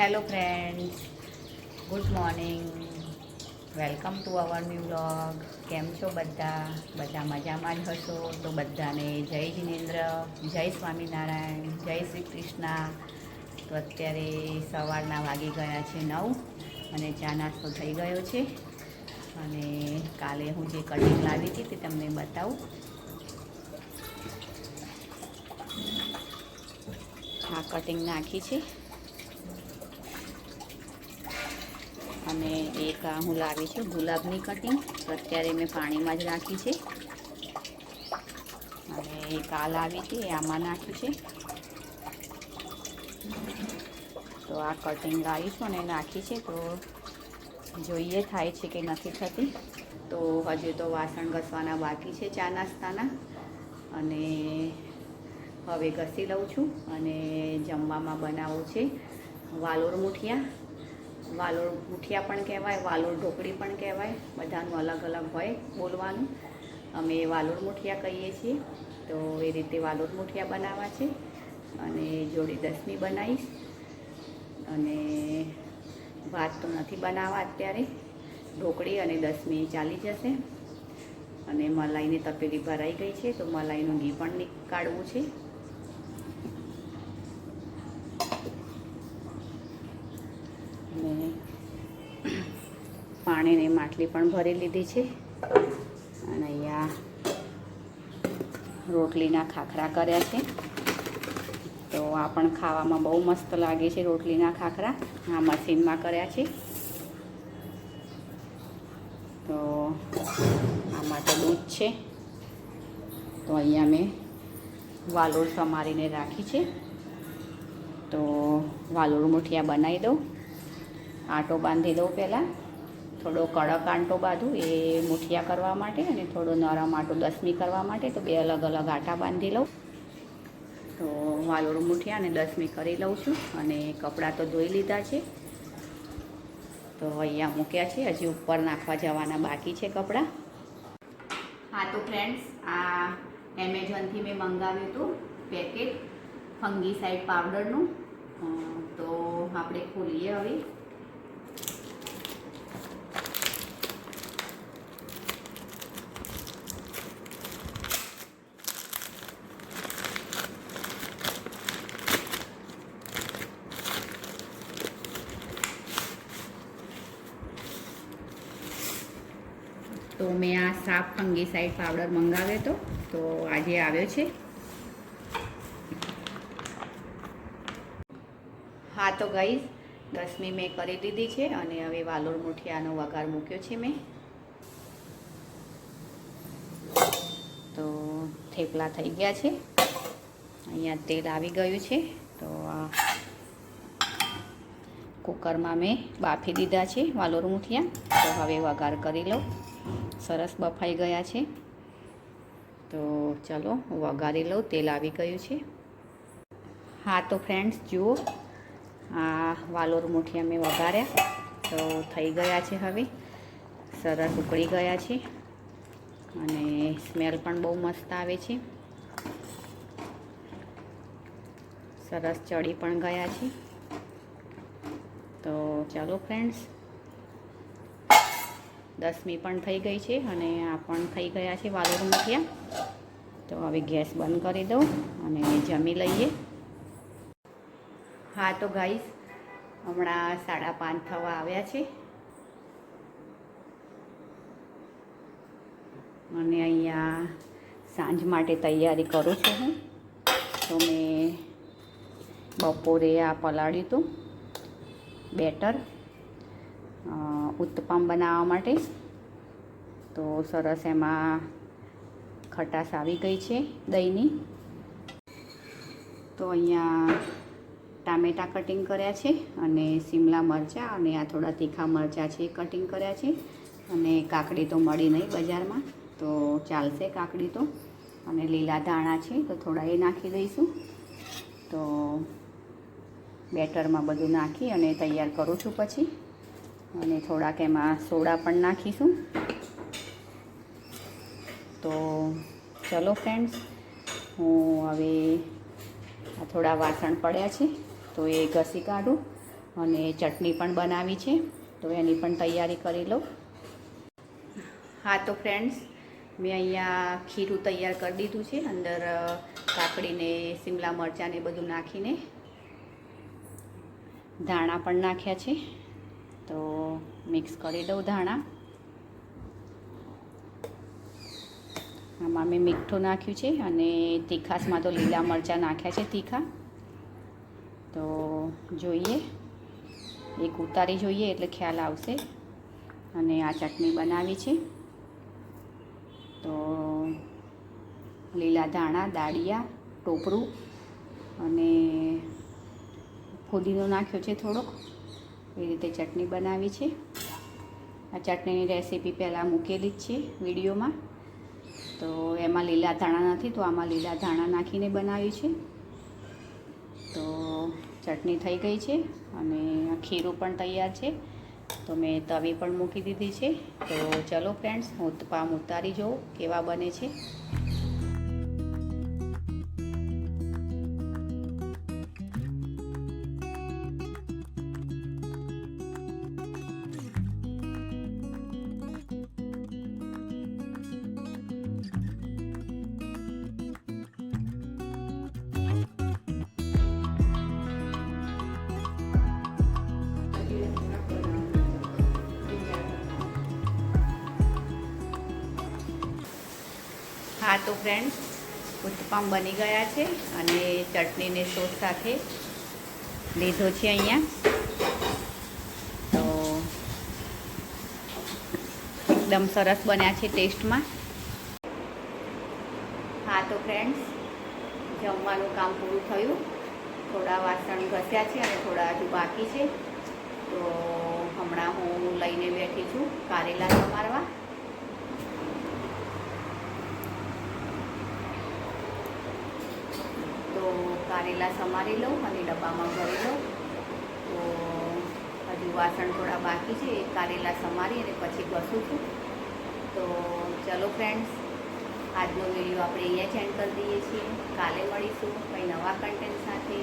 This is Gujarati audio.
Hello friends good morning welcome to our new vlog કેમ છો બધા? બધા મજામાં જ હશો? તો બધાને જય જિનેન્દ્ર, જય સ્વામિનારાયણ, જય શ્રી કૃષ્ણ. તો અત્યારે સવારના વાગી ગયા છે નવ અને ચા નાસ્તો થઈ ગયો છે. અને કાલે હું જે કટિંગ લાવી હતી તે તમને બતાવું. આ કટિંગ નાખી છે. અને એક હું લાવી છું, ગુલાબની કટિંગ તો અત્યારે મેં પાણીમાં જ રાખી છે. અને એક આ લાવી હતી આમાં નાખ્યું છે. તો આ કટિંગ લાવી છું અને નાખી છે. તો જોઈએ થાય છે કે નથી થતી. તો હજુ તો વાસણ ઘસવાના બાકી છે ચા નાસ્તાના. અને હવે ઘસી લઉં છું અને જમવામાં બનાવવું છે વાલોર મુઠિયા. વાલોર ગુઠિયા પણ કહેવાય, વાલોર ઢોકળી પણ કહેવાય, બધાનું અલગ અલગ હોય બોલવાનું. અમે વાલોર મુઠિયા કહીએ છીએ, તો એ રીતે વાલોર મુઠિયા બનાવવા છે અને જોડી દસમી બનાવીશ. અને ભાત તો નથી બનાવવા અત્યારે, ઢોકળી અને દસમી ચાલી જશે. અને મલાઈની તપેલી ભરાઈ ગઈ છે, તો મલાઈનું ઘી પણ નીકાળવું છે અને પાણીની માટલી પણ ભરી લીધી છે. અને અહીંયા રોટલીના ખાખરા કર્યા છે. તો આ પણ ખાવામાં બહુ મસ્ત લાગે છે રોટલીના ખાખરા. આ મશીનમાં કર્યા છે. તો આ માટે દૂધ છે. તો અહીંયા મેં વાલોર સમારીને રાખી છે. તો વાલોર મુઠિયા બનાવી દઉં. આટો બાંધી દઉં પહેલાં. થોડો કડક આંટો બાંધું એ મુઠિયા કરવા માટે અને થોડો નરમ આટો દસમી કરવા માટે તો બે અલગ અલગ આટા બાંધી લઉં. તો વાલોડું મુઠિયા અને દસમી કરી લઉં છું અને કપડાં તો ધોઈ લીધા છે. તો અહીંયા મૂક્યા છે, હજી ઉપર નાખવા જવાના બાકી છે કપડાં. હા, તો ફ્રેન્ડ્સ આ એમેઝોનથી મેં મંગાવ્યું હતું પેકેટ ફંગી સાઈડ પાવડરનું તો આપણે ખોલીએ હવે. તો મેં આ સાફ ફંગી સાઈડ પાવડર મંગાવ્યો હતો. તો આજે આવ્યો છે. હા, તો ગઈ દસમી મેં કરી દીધી છે અને હવે વાલોર મુઠિયાનો વઘાર મૂક્યો છે મેં. તો થેપલા થઈ ગયા છે. અહીંયા તેલ આવી ગયું છે. તો આ કુકરમાં મેં બાફી દીધા છે, વાલોર મૂઠિયા. તો હવે વઘાર કરી લઉં. સરસ બફાઈ ગયા છે. તો ચલો, વઘારી લઉં. તેલ આવી ગયું છે. હા, તો ફ્રેન્ડ્સ જુઓ. આ વાલોર મૂઠિયા મેં વઘાર્યા. તો થઈ ગયા છે હવે. સરસ ઉકળી ગયા છે. અને સ્મેલ પણ બહુ મસ્ત આવે છે. સરસ ચડી પણ ગયા છે. તો ચાલો ફ્રેન્ડ્સ દસમી પણ થઈ ગઈ છે અને આ પણ થઈ ગયા છે વાલોર મુઠિયા તો હવે ગેસ બંધ કરી દઉં અને જમી લઈએ. હા, તો ગાઈસ હમણાં સાડા પાંચ થવા આવ્યા છે. અને અહીંયા સાંજ માટે તૈયારી કરું છું હું. તો મેં બપોરે આ પલાળ્યું હતું. બેટર ઉત્તપમ બનાવવા માટે. તો સરસ એમાં ખટાશ આવી ગઈ છે દહીંની. તો અહીંયા ટામેટાં કટિંગ કર્યા છે અને શિમલા મરચાં અને આ થોડા તીખા મરચાં છે કટિંગ કર્યા છે. અને કાકડી તો મળી નહીં બજારમાં, તો ચાલશે કાકડી તો. અને લીલા ધાણા છે તો થોડા એ નાખી દઈશું. તો બેટરમાં બધું નાખી અને તૈયાર કરું છું પછી. અને થોડાક એમાં સોડા પણ નાખીશું. તો ચલો ફ્રેન્ડ્સ, હું હવે આ થોડા વાસણ પડ્યા છે, તો એ ઘસી કાઢું અને ચટણી પણ બનાવી છે, તો એની પણ તૈયારી કરી લઉં. હા, તો ફ્રેન્ડ્સ, મેં અહીંયા ખીરું તૈયાર કરી દીધું છે, અંદર કાકડીને શિમલા મરચાં ને બધું નાખીને. ધાણા પણ નાખ્યા છે. તો મિક્સ કરી દઉં ધાણા. આમાં મેં મીઠું નાખ્યું છે અને તીખાસમાં તો લીલા મરચાં નાખ્યા છે તીખા. તો જોઈએ. એક ઉતારી જોઈએ એટલે ખ્યાલ આવશે. અને આ ચટણી બનાવી છે. તો લીલા ધાણા, દાળિયા, ટોપરું અને ફુદીનો નાખ્યો છે થોડોક. એ રીતે ચટણી બનાવી છે. આ ચટણીની રેસીપી પહેલાં મૂકેલી જ છે વિડીયોમાં. તો એમાં લીલા ધાણા નથી, તો આમાં લીલા ધાણા નાખીને બનાવી છે. તો ચટણી થઈ ગઈ છે અને ખીરું પણ તૈયાર છે. તો મેં તવી પણ મૂકી દીધી છે. તો ચલો ફ્રેન્ડ્સ, હું પામ ઉતારી જોઉં કેવા બને છે. હા, તો ફ્રેન્ડ્સ ઉત્તપમ બની ગયા છે અને ચટણીને સોસ સાથે લીધો છે અહીંયા. તો એકદમ સરસ બન્યા છે ટેસ્ટમાં. હા, તો ફ્રેન્ડ્સ જમવાનું કામ પૂરું થયું. થોડા વાસણ ઘસ્યા છે અને થોડા હજુ બાકી છે. તો હમણાં હું લઈને બેઠી છું કારેલા સમારવા તો કારેલા સમારી લઉં અને ડબ્બામાં ભરી લઉં. તો હજુ વાસણ થોડા બાકી છે એ કારેલા સમારી અને પછી ઘસું છું. તો ચલો ફ્રેન્ડ્સ આજનો વીડિયો આપણે અહીંયા જ એન્ડ કરી દઈએ છીએ. કાલે મળીશું કંઈ નવા કન્ટેન્ટ સાથે.